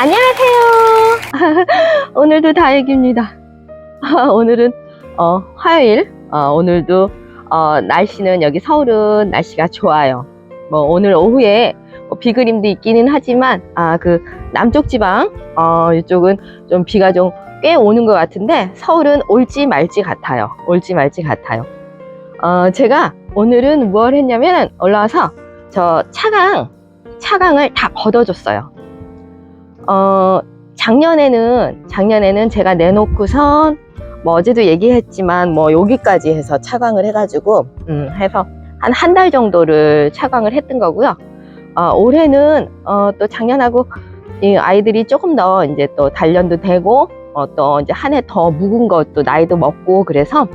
안녕하세요. 오늘도 다혜기입니다. 오늘은 어, 화요일. 어, 오늘도 어, 날씨는 여기 서울은 날씨가 좋아요. 뭐 오늘 오후에 뭐 비 그림도 있기는 하지만 아 그 남쪽 지방 어, 이쪽은 좀 비가 좀 꽤 오는 것 같은데 서울은 올지 말지 같아요. 올지 말지 같아요. 어, 제가 오늘은 뭘 했냐면 올라와서 저 차강 차강을 다 걷어줬어요. 어, 작년에는, 작년에는 제가 내놓고선, 뭐 어제도 얘기했지만, 뭐 여기까지 해서 차광을 해가지고, 음, 해서 한 한 달 정도를 차광을 했던 거고요. 어, 올해는, 어, 또 작년하고 이 아이들이 조금 더 이제 또 단련도 되고, 어, 또 이제 한 해 더 묵은 것도 나이도 먹고, 그래서,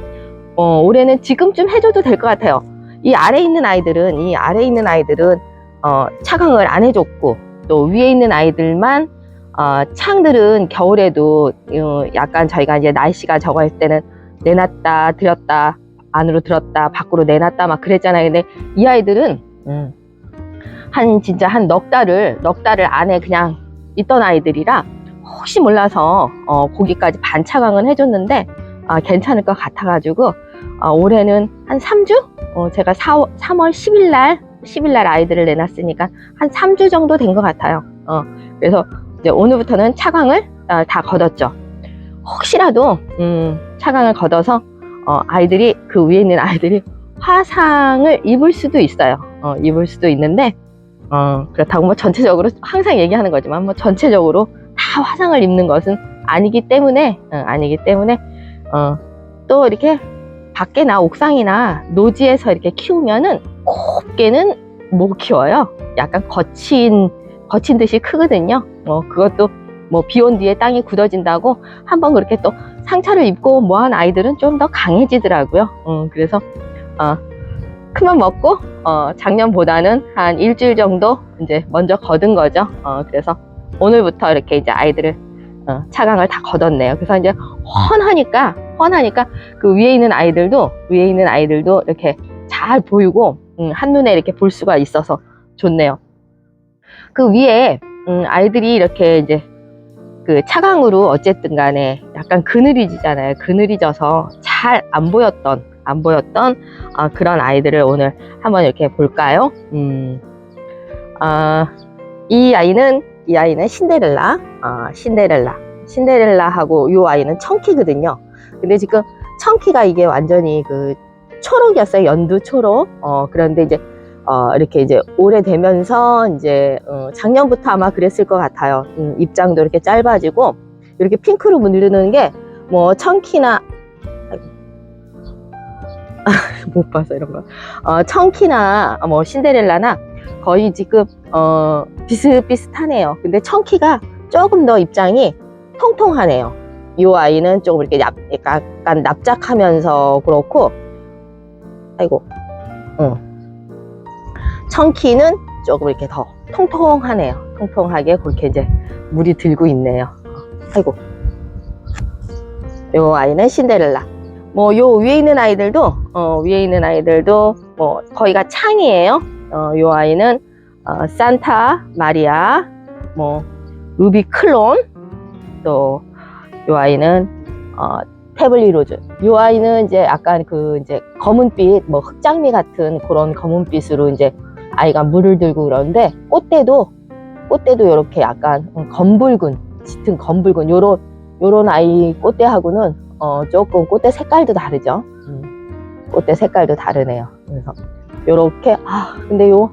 어, 올해는 지금쯤 해줘도 될 것 같아요. 이 아래 있는 아이들은, 이 아래 있는 아이들은, 어, 차광을 안 해줬고, 또 위에 있는 아이들만 어, 창들은 겨울에도 어, 약간 저희가 이제 날씨가 저거 할 때는 내놨다 들였다 안으로 들었다 밖으로 내놨다 막 그랬잖아요 근데 이 아이들은 음, 한 진짜 한 넉 달을 넉 달을 안에 그냥 있던 아이들이라 혹시 몰라서 어, 거기까지 반 차강은 해줬는데 아, 괜찮을 것 같아가지고 어, 올해는 한 3주? 어, 제가 4, 3월 10일 날 10일 날 아이들을 내놨으니까 한 3주 정도 된 것 같아요. 어, 그래서 이제 오늘부터는 차광을 아, 다 걷었죠. 혹시라도 음, 차광을 걷어서 어, 아이들이 그 위에 있는 아이들이 화상을 입을 수도 있어요. 어, 입을 수도 있는데 어, 그렇다고 뭐 전체적으로 항상 얘기하는 거지만 뭐 전체적으로 다 화상을 입는 것은 아니기 때문에 어, 아니기 때문에 어, 또 이렇게 밖에나 옥상이나 노지에서 이렇게 키우면은 곱게는 못 키워요. 약간 거친 거친 듯이 크거든요. 뭐 그것도 뭐 비 온 뒤에 땅이 굳어진다고 한번 그렇게 또 상처를 입고 뭐 한 아이들은 좀 더 강해지더라고요. 음, 그래서 어, 큰맘 먹고 어, 작년보다는 한 일주일 정도 이제 먼저 거둔 거죠. 어, 그래서 오늘부터 이렇게 이제 아이들을 어, 차강을 다 걷었네요. 그래서 이제 훤하니까 훤하니까 그 위에 있는 아이들도 위에 있는 아이들도 이렇게 잘 보이고 음, 한눈에 이렇게 볼 수가 있어서 좋네요. 그 위에 음, 아이들이 이렇게 이제 그 차광으로 어쨌든 간에 약간 그늘이 지잖아요. 그늘이 져서 잘 안 보였던 안 보였던 어, 그런 아이들을 오늘 한번 이렇게 볼까요? 음, 아, 이 아이는 이 아이는 신데렐라, 어, 신데렐라, 신데렐라하고 이 아이는 청키거든요. 근데 지금 청키가 이게 완전히 그 초록이었어요. 연두 초록. 어, 그런데 이제 어, 이렇게 이제 오래되면서 이제 어, 작년부터 아마 그랬을 것 같아요. 음, 입장도 이렇게 짧아지고 이렇게 핑크로 물르는 게 뭐 청키나 아, 못 봐서 이런 거. 어, 청키나 뭐 신데렐라나 거의 지금 어, 비슷비슷하네요. 근데 청키가 조금 더 입장이 통통하네요. 이 아이는 조금 이렇게 납, 약간 납작하면서 그렇고 아이고, 응. 청키는 조금 이렇게 더 통통하네요. 통통하게 그렇게 이제 물이 들고 있네요. 아이고. 요 아이는 신데렐라. 뭐 요 위에 있는 아이들도 어, 위에 있는 아이들도 뭐 거의가 창이에요. 어, 요 아이는 어, 산타 마리아, 뭐 루비 클론, 또 요 아이는 어, 태블리 로즈. 이 아이는 이제 약간 그 이제 검은빛, 뭐 흑장미 같은 그런 검은빛으로 이제 아이가 물을 들고 그러는데 꽃대도 꽃대도 이렇게 약간 검붉은 짙은 검붉은 요런 요런 아이 꽃대하고는 어 조금 꽃대 색깔도 다르죠. 음, 꽃대 색깔도 다르네요. 그래서 요렇게 아 근데 요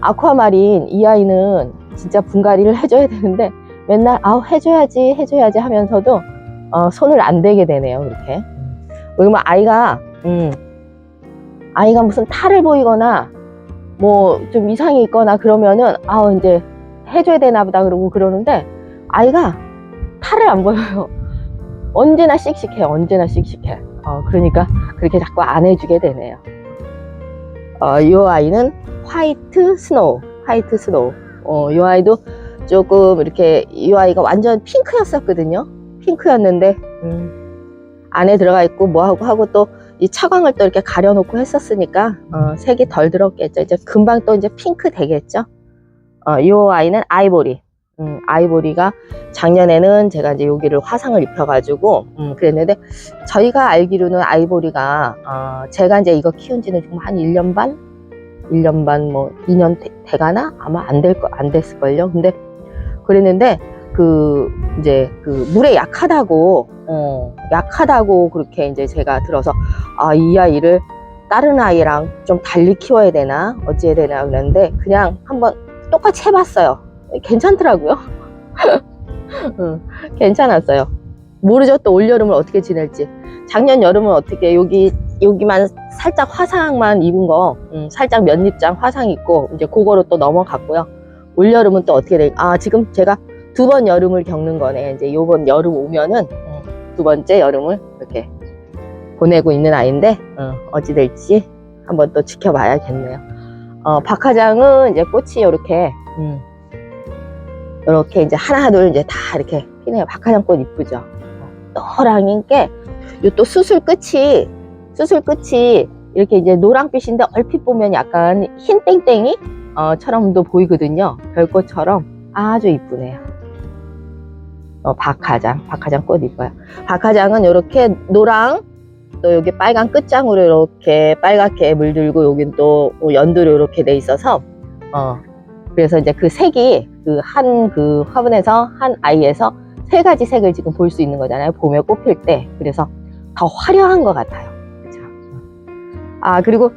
아쿠아마린 이 아이는 진짜 분갈이를 해줘야 되는데 맨날 아우 해줘야지 해줘야지 하면서도 어, 손을 안 대게 되네요, 이렇게. 왜냐면 아이가, 음, 아이가 무슨 탈을 보이거나, 뭐, 좀 이상이 있거나 그러면은, 아 이제 해줘야 되나 보다 그러고 그러는데, 아이가 탈을 안 보여요. 언제나 씩씩해, 언제나 씩씩해. 어, 그러니까 그렇게 자꾸 안 해주게 되네요. 어, 이 아이는 화이트 스노우, 화이트 스노우. 어, 이 아이도 조금 이렇게, 이 아이가 완전 핑크였었거든요. 핑크였는데 음, 안에 들어가 있고 뭐하고 하고 또 이 차광을 또 이렇게 가려놓고 했었으니까 어, 색이 덜 들었겠죠. 이제 금방 또 이제 핑크 되겠죠. 어, 이 아이는 아이보리. 음, 아이보리가 작년에는 제가 이제 여기를 화상을 입혀가지고 음, 그랬는데 저희가 알기로는 아이보리가 어, 제가 이제 이거 키운 지는 좀한 1년 반? 1년 반 뭐 2년 돼, 돼가나? 아마 안 될 거, 안 됐을걸요. 근데 그랬는데 그 이제 그 물에 약하다고 어, 약하다고 그렇게 이제 제가 들어서 아 이 아이를 다른 아이랑 좀 달리 키워야 되나 어찌해야 되나 그랬는데 그냥 한번 똑같이 해봤어요. 괜찮더라고요. 응, 괜찮았어요. 모르죠 또 올여름을 어떻게 지낼지. 작년 여름은 어떻게 여기 여기만 살짝 화상만 입은 거, 음, 살짝 면입장 화상 입고 이제 그거로 또 넘어갔고요. 올 여름은 또 어떻게 될? 아 지금 제가 두 번 여름을 겪는 거네. 이제 요번 여름 오면은 음, 두 번째 여름을 이렇게 보내고 있는 아이인데 어, 어찌 될지 한번 또 지켜봐야겠네요. 어, 박하장은 이제 꽃이 이렇게 음, 이렇게 이제 하나 둘 이제 다 이렇게 피네요. 박하장 꽃 이쁘죠. 어, 노랑인 게요또 수술 끝이 수술 끝이 이렇게 이제 노랑빛인데 얼핏 보면 약간 흰 땡땡이 어, 처럼도 보이거든요. 별꽃처럼 아주 이쁘네요. 어, 박하장, 박하장 꽃 이뻐요. 박하장은 이렇게 노랑 또 여기 빨간 끝장으로 이렇게 빨갛게 물들고 여긴 또 연두로 이렇게 돼 있어서 어 그래서 이제 그 색이 그 한그 화분에서 한 아이에서 세 가지 색을 지금 볼 수 있는 거잖아요. 봄에 꽃필 때 그래서 더 화려한 것 같아요. 그죠? 아 그리고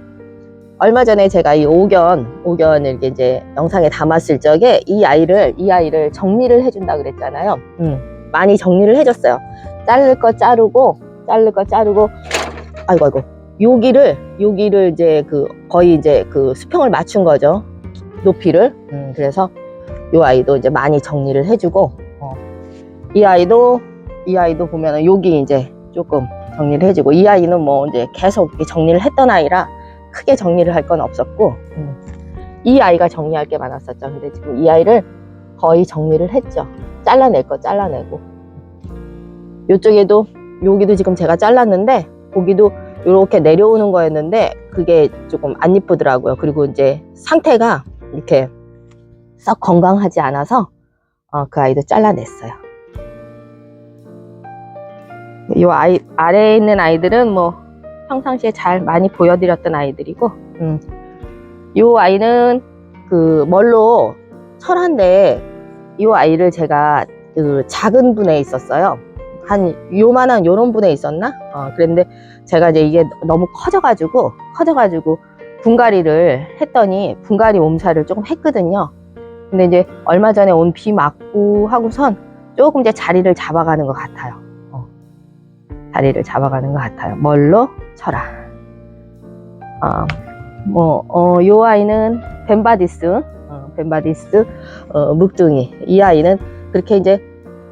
얼마 전에 제가 이 오견 오견을 이제 영상에 담았을 적에 이 아이를 이 아이를 정리를 해준다 그랬잖아요. 음, 많이 정리를 해줬어요. 자를 거 자르고 자를 거 자르고 아이고 아이고 여기를 여기를 이제 그 거의 이제 그 수평을 맞춘 거죠 높이를 음, 그래서 이 아이도 이제 많이 정리를 해주고 어. 이 아이도 이 아이도 보면은 여기 이제 조금 정리를 해주고 이 아이는 뭐 이제 계속 정리를 했던 아이라 크게 정리를 할 건 없었고 음. 이 아이가 정리할 게 많았었죠 근데 지금 이 아이를 거의 정리를 했죠 잘라낼 거 잘라내고 이쪽에도 여기도 지금 제가 잘랐는데 거기도 이렇게 내려오는 거였는데 그게 조금 안 이쁘더라고요. 그리고 이제 상태가 이렇게 썩 건강하지 않아서 어, 그 아이도 잘라냈어요. 이 아이 아래에 있는 아이들은 뭐 평상시에 잘 많이 보여드렸던 아이들이고, 음. 이 아이는 그 멀로 철한데 이 아이를 제가 그 작은 분에 있었어요. 한 요만한 요런 분에 있었나? 어, 그랬는데 제가 이제 이게 너무 커져가지고 커져가지고 분갈이를 했더니 분갈이 몸살을 조금 했거든요. 근데 이제 얼마 전에 온 비 맞고 하고선 조금 이제 자리를 잡아가는 것 같아요. 어, 자리를 잡아가는 것 같아요. 뭘로 쳐라. 어, 뭐, 어, 요 아이는 벤바디스, 어, 벤바디스, 어, 묵둥이. 이 아이는 그렇게 이제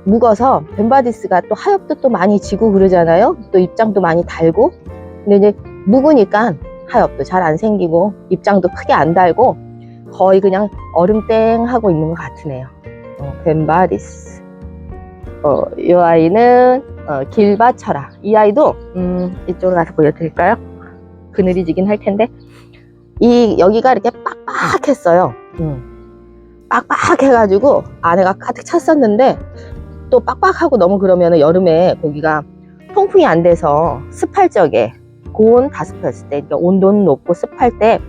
묵어서 벤바디스가 또 하엽도 또 많이 지고 그러잖아요. 또 입장도 많이 달고. 근데 이제 묵으니까 하엽도 잘 안 생기고 입장도 크게 안 달고 거의 그냥 얼음땡 하고 있는 것 같으네요. 어, 벤바디스. 어, 이 아이는 어, 길바쳐라. 이 아이도 음, 이쪽으로 가서 보여드릴까요? 그늘이 지긴 할 텐데 이 여기가 이렇게 빡빡했어요. 음. 빡빡해가지고 안에가 가득 찼었는데 또 빡빡하고 너무 그러면 여름에 고기가 통풍이 안 돼서 습할 적에 고온 다습했을 때 그러니까 온도는 높고 습할 때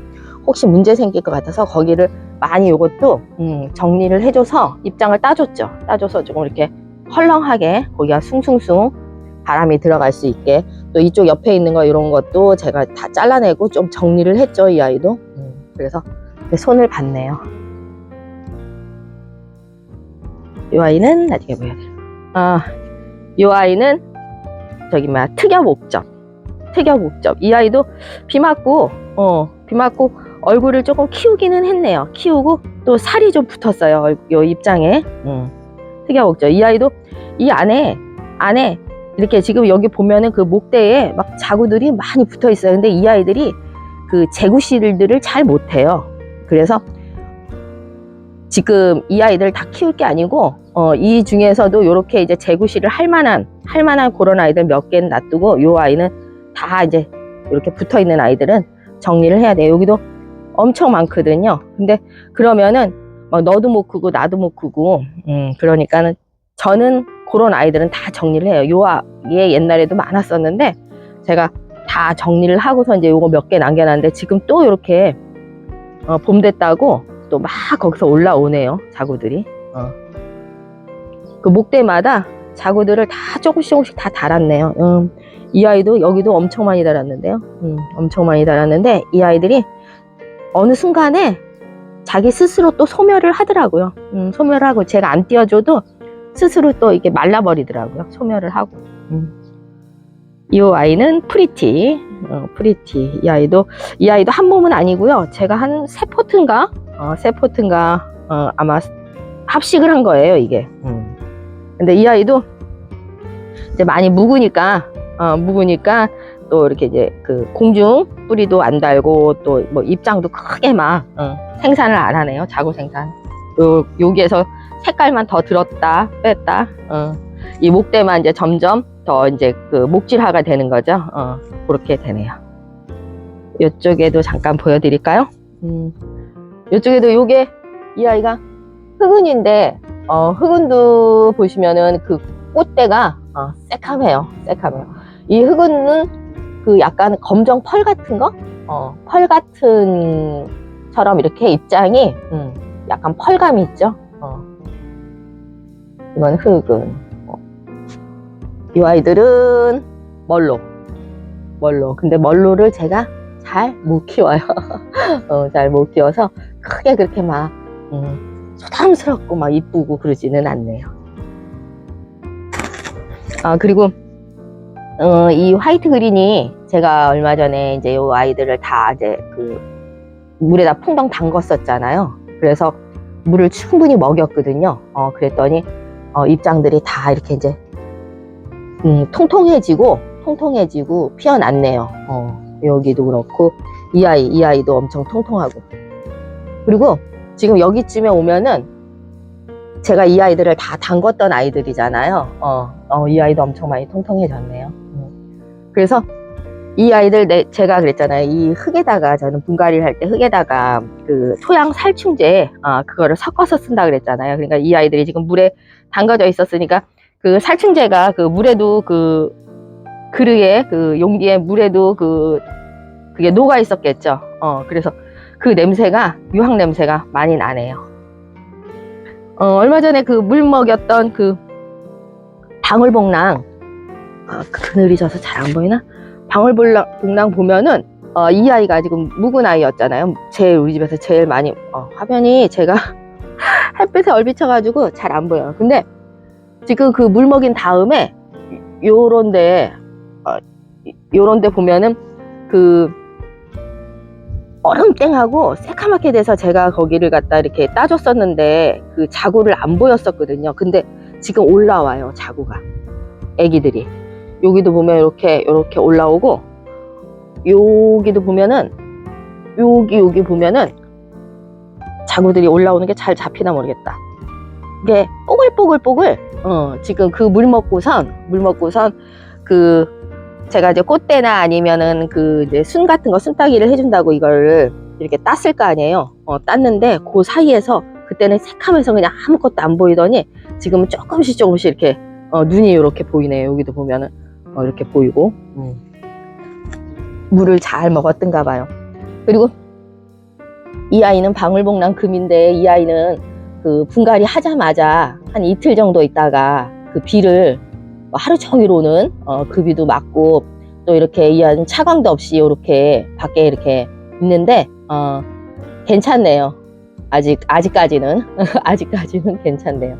혹시 문제 생길 것 같아서 거기를 많이 요것도 음, 정리를 해줘서 입장을 따줬죠 따줘서 조금 이렇게 헐렁하게 고기가 숭숭숭 바람이 들어갈 수 있게 또 이쪽 옆에 있는 거 이런 것도 제가 다 잘라내고 좀 정리를 했죠 이 아이도 음, 그래서 손을 봤네요 이 아이는 나중에 보여드릴게요. 아, 이 아이는 저기 뭐야 특여 목접, 특여 목접. 이 아이도 비 맞고, 어, 비 맞고 얼굴을 조금 키우기는 했네요. 키우고 또 살이 좀 붙었어요. 얼- 요 입장에. 음, 특여 목접. 이 아이도 이 안에 안에 이렇게 지금 여기 보면은 그 목대에 막 자구들이 많이 붙어 있어요. 근데 이 아이들이 그 제구실들을 잘 못해요. 그래서 지금 이 아이들 다 키울 게 아니고 어, 이 중에서도 이렇게 이제 재구실을 할 만한 할 만한 그런 아이들 몇 개는 놔두고 요 아이는 다 이제 이렇게 붙어 있는 아이들은 정리를 해야 돼요. 여기도 엄청 많거든요. 근데 그러면은 막 너도 못 크고 나도 못 크고 음, 그러니까는 저는 그런 아이들은 다 정리를 해요. 요 아, 얘 옛날에도 많았었는데 제가 다 정리를 하고서 이제 요거 몇 개 남겨놨는데 지금 또 이렇게 어, 봄 됐다고 또 막 거기서 올라오네요. 자구들이. 어. 그 목대마다 자구들을 다 조금씩 조금씩 다 달았네요. 음, 이 아이도 여기도 엄청 많이 달았는데요. 음, 엄청 많이 달았는데 이 아이들이 어느 순간에 자기 스스로 또 소멸을 하더라고요. 음, 소멸을 하고 제가 안 띄워줘도 스스로 또 이게 말라버리더라고요. 소멸을 하고. 음. 이 아이는 프리티, 어, 프리티. 이 아이도 이 아이도 한 몸은 아니고요. 제가 한 세 포트인가, 어, 세 포트인가 어, 아마 합식을 한 거예요. 이게. 음. 근데 이 아이도 이제 많이 묵으니까, 어, 묵으니까 또 이렇게 이제 그 공중 뿌리도 안 달고 또 뭐 입장도 크게 막 어, 생산을 안 하네요. 자구 생산. 요, 여기에서 색깔만 더 들었다 뺐다. 어. 이 목대만 이제 점점 더 이제 그 목질화가 되는 거죠. 어, 그렇게 되네요. 이쪽에도 잠깐 보여드릴까요? 음, 이쪽에도 요게 이 아이가 흑은인데 어, 흑은도 보시면은 그 꽃대가 어, 새카매요. 새카매요. 이 흑은은 그 약간 검정 펄 같은 거, 어, 펄 같은 처럼 이렇게 입장이 음, 약간 펄감이 있죠. 어. 이건 흑은. 어. 이 아이들은 멀로, 멀로. 근데 멀로를 제가 잘 못 키워요. 어, 잘 못 키워서 크게 그렇게 막 음, 소담스럽고 막 이쁘고 그러지는 않네요. 아 그리고 어, 이 화이트 그린이 제가 얼마 전에 이제 요 아이들을 다 이제 그 물에다 풍덩 담궜었잖아요. 그래서 물을 충분히 먹였거든요. 어, 그랬더니 어, 입장들이 다 이렇게 이제 음, 통통해지고 통통해지고 피어났네요. 어, 여기도 그렇고 이 아이 이 아이도 엄청 통통하고 그리고 지금 여기쯤에 오면은 제가 이 아이들을 다 담궜던 아이들이잖아요. 어, 어, 이 아이도 엄청 많이 통통해졌네요. 음. 그래서 이 아이들 내, 제가 그랬잖아요. 이 흙에다가 저는 분갈이를 할 때 흙에다가 그 토양 살충제 아 그거를 섞어서 쓴다 그랬잖아요. 그러니까 이 아이들이 지금 물에 담가져 있었으니까 그 살충제가 그 물에도 그 그릇에 그 용기에 물에도 그 그게 녹아 있었겠죠. 어 그래서 그 냄새가 유황 냄새가 많이 나네요. 어 얼마 전에 그 물 먹였던 그 방울복랑 아, 그늘이 져서 잘 안 보이나? 방울복랑 보면은 어, 이 아이가 지금 묵은 아이였잖아요. 제일 우리 집에서 제일 많이 어, 화면이 제가 햇빛에 얼비쳐가지고 잘 안 보여요. 근데 지금 그 물 먹인 다음에 요런데 어, 요런데 보면은 그 얼음땡하고 새카맣게 돼서 제가 거기를 갖다 이렇게 따줬었는데 그 자구를 안 보였었거든요. 근데 지금 올라와요 자구가 애기들이 여기도 보면 이렇게 이렇게 올라오고 여기도 보면은 여기 여기 보면은 자구들이 올라오는 게 잘 잡히나 모르겠다. 이게 뽀글뽀글뽀글 어 지금 그 물 먹고선 물 먹고선 그 제가 이제 꽃대나 아니면은 그 이제 순 같은 거 순따기를 해준다고 이걸 이렇게 땄을 거 아니에요. 어 땄는데 그 사이에서 그때는 새카면서 그냥 아무것도 안 보이더니 지금은 조금씩 조금씩 이렇게 어, 눈이 이렇게 보이네요. 여기도 보면은 어, 이렇게 보이고 음. 물을 잘 먹었던가 봐요. 그리고 이 아이는 방울복랑 금인데 이 아이는 그 분갈이 하자마자 한 이틀 정도 있다가 그 비를 뭐 하루 종일 오는 어, 그 비도 맞고 또 이렇게 이 아이는 차광도 없이 이렇게 밖에 이렇게 있는데 어, 괜찮네요. 아직 아직까지는 아직까지는 괜찮네요.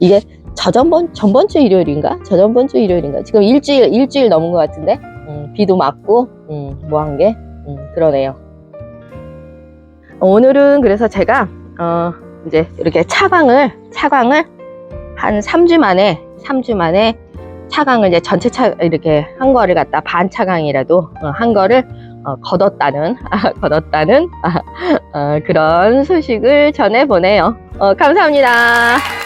이게 저전번 전번 주 일요일인가 저전번 주 일요일인가 지금 일주일 일주일 넘은 것 같은데 음, 비도 맞고 음, 뭐한 게 음, 그러네요. 오늘은 그래서 제가 어, 이제 이렇게 차광을 차광을 한 3주 만에 3주 만에 차광을 이제 전체 차 이렇게 한 거를 갖다 반 차광이라도 어, 한 거를 어, 걷었다는 걷었다는 어, 그런 소식을 전해 보내요. 어, 감사합니다.